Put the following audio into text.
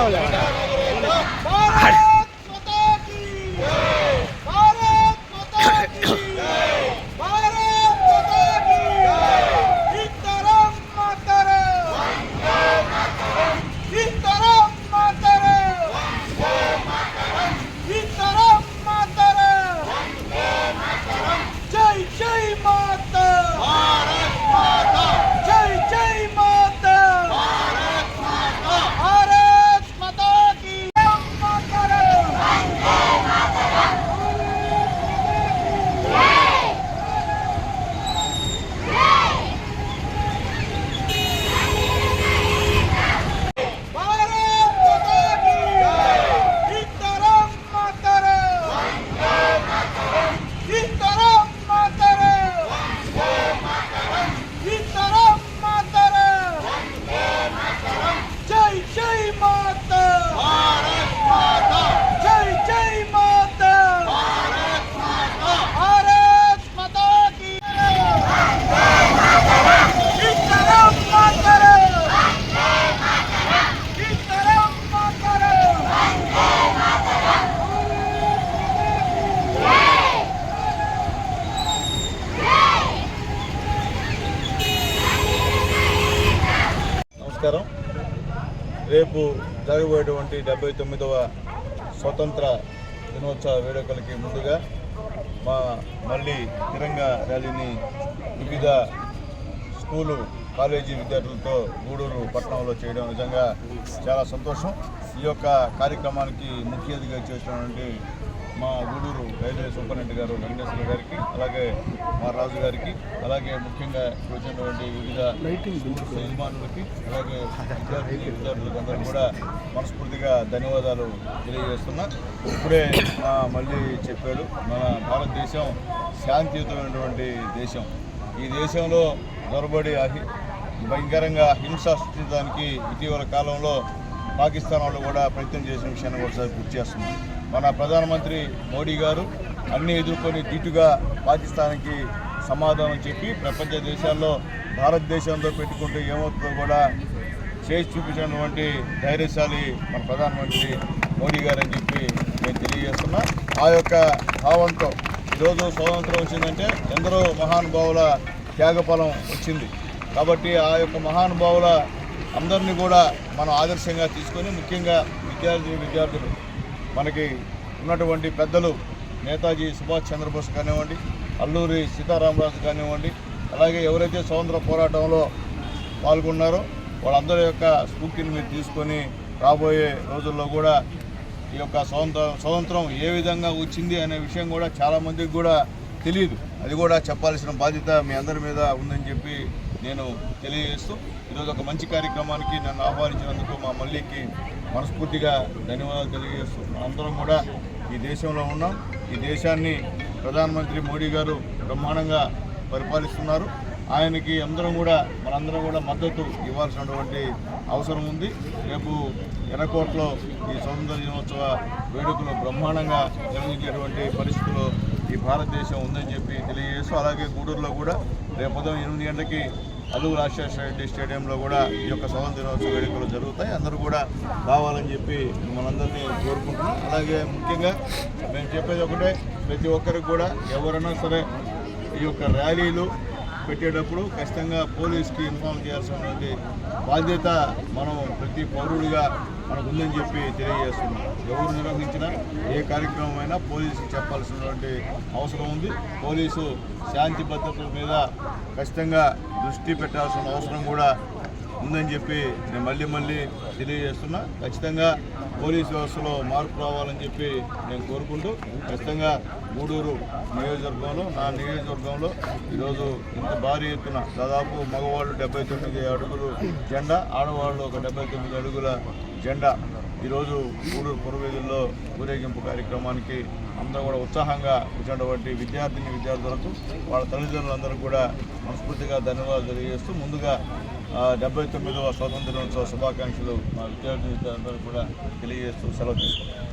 漂亮 రేపు జరగబోయేటువంటి డెబ్బై తొమ్మిదవ స్వతంత్ర దినోత్సవ వేడుకలకి ముందుగా మా మళ్ళీ తిరంగ ర్యాలీని వివిధ స్కూలు కాలేజీ విద్యార్థులతో గూడూరు పట్టణంలో చేయడం నిజంగా చాలా సంతోషం. ఈ యొక్క కార్యక్రమానికి ముఖ్య అతిథిగా చేసినటువంటి మా గూడూరు రైల్వే సూపరింటెండెంట్ గారు వెంకటేశ్వర గారికి అలాగే మా రాజు గారికి అలాగే ముఖ్యంగా వచ్చినటువంటి వివిధ యజమానులకి అలాగే విద్యార్థి విద్యార్థులకు అందరూ కూడా మనస్ఫూర్తిగా ధన్యవాదాలు తెలియజేస్తున్నా. ఇప్పుడే మా మళ్ళీ చెప్పాడు మన భారతదేశం శాంతియుతమైనటువంటి దేశం. ఈ దేశంలో దొరబడి అహి భయంకరంగా హింస సృష్టించడానికి ఇటీవల కాలంలో పాకిస్తాన్ వాళ్ళు కూడా ప్రయత్నం చేసిన విషయాన్ని ఒకసారి గుర్తు చేస్తున్నాం. మన ప్రధానమంత్రి మోడీ గారు అన్ని ఎదుర్కొని ధీటుగా పాకిస్తాన్కి సమాధానం చెప్పి ప్రపంచ దేశాల్లో భారతదేశంతో పెట్టుకుంటే ఏమవుతుందో కూడా చేసి చూపించినటువంటి ధైర్యశాలి మన ప్రధానమంత్రి మోడీ గారు అని చెప్పి నేను తెలియజేస్తున్నా. ఆ యొక్క భావంతో ఈరోజు స్వాతంత్రం వచ్చిందంటే ఎందరో మహానుభావుల త్యాగఫలం వచ్చింది. కాబట్టి ఆ యొక్క మహానుభావుల అందరినీ కూడా మనం ఆదర్శంగా తీసుకొని ముఖ్యంగా విద్యార్థి విద్యార్థులు మనకి ఉన్నటువంటి పెద్దలు నేతాజీ సుభాష్ చంద్రబోస్ కానివ్వండి అల్లూరి సీతారామరాజు కానివ్వండి అలాగే ఎవరైతే స్వతంత్ర పోరాటంలో పాల్గొన్నారో వాళ్ళందరి యొక్క స్ఫూర్తిని మీరు తీసుకొని రాబోయే రోజుల్లో కూడా ఈ యొక్క స్వతంత్ర స్వతంత్రం ఏ విధంగా వచ్చింది అనే విషయం కూడా చాలామందికి కూడా తెలియదు అది కూడా చెప్పాల్సిన బాధ్యత మీ అందరి మీద ఉందని చెప్పి నేను తెలియజేస్తూ ఈరోజు ఒక మంచి కార్యక్రమానికి నన్ను ఆహ్వానించినందుకు మా మల్లికి మనస్ఫూర్తిగా ధన్యవాదాలు తెలియజేస్తూ అందరం కూడా ఈ దేశంలో ఉన్నాం. ఈ దేశాన్ని ప్రధానమంత్రి మోడీ గారు బ్రహ్మాండంగా పరిపాలిస్తున్నారు. ఆయనకి అందరం కూడా మనందరం కూడా మద్దతు ఇవ్వాల్సినటువంటి అవసరం ఉంది. రేపు ఎనకోట్లో ఈ స్వతంత్ర దినోత్సవ వేడుకలు బ్రహ్మాండంగా నిర్వహించేటువంటి పరిస్థితుల్లో ఈ భారతదేశం ఉందని చెప్పి తెలియజేస్తూ అలాగే గూడూరులో కూడా రేపు ఉదయం ఎనిమిది గంటలకి అల్లు రాజశేఖర రెడ్డి స్టేడియంలో కూడా ఈ యొక్క స్వతంత్ర దినోత్సవ వేడుకలు జరుగుతాయి. అందరూ కూడా రావాలని చెప్పి మనందరినీ కోరుకుంటున్నాం. అలాగే ముఖ్యంగా మేము చెప్పేది ఒకటే ప్రతి ఒక్కరికి కూడా ఎవరైనా సరే ఈ యొక్క ర్యాలీలు పెట్టేటప్పుడు ఖచ్చితంగా పోలీస్కి ఇన్ఫార్మ్ చేయాల్సినటువంటి బాధ్యత మనం ప్రతి పౌరుడిగా మనకు ఉందని చెప్పి తెలియజేస్తున్నాం. ఎవరు నిర్వహించినా ఏ కార్యక్రమం అయినా పోలీసుకి చెప్పాల్సినటువంటి అవసరం ఉంది. పోలీసు శాంతి భద్రతల మీద ఖచ్చితంగా దృష్టి పెట్టాల్సిన అవసరం కూడా ఉందని చెప్పి నేను మళ్ళీ మళ్ళీ తెలియజేస్తున్నా. ఖచ్చితంగా పోలీస్ వ్యవస్థలో మార్పు రావాలని చెప్పి నేను కోరుకుంటూ ఖచ్చితంగా గూడూరు నియోజకవర్గంలో నా నియోజకవర్గంలో ఈరోజు ఇంత భారీ ఎత్తున దాదాపు మగవాళ్ళు డెబ్బై తొమ్మిది అడుగులు జెండా ఆడవాళ్ళు ఒక డెబ్బై తొమ్మిది అడుగుల జెండా. ఈరోజు గూడూరు పురవేదుల్లో ఊరేగింపు కార్యక్రమానికి అందరూ కూడా ఉత్సాహంగా వచ్చినటువంటి విద్యార్థిని విద్యార్థులకు వాళ్ళ తల్లిదండ్రులందరూ కూడా మనస్ఫూర్తిగా ధన్యవాదాలు తెలియజేస్తూ ముందుగా డెబ్బై తొమ్మిదవ స్వాతంత్ర దినోత్సవ శుభాకాంక్షలు మా విద్యార్థి విద్యార్థులందరూ కూడా తెలియజేస్తూ సెలవు తీసుకుంటాం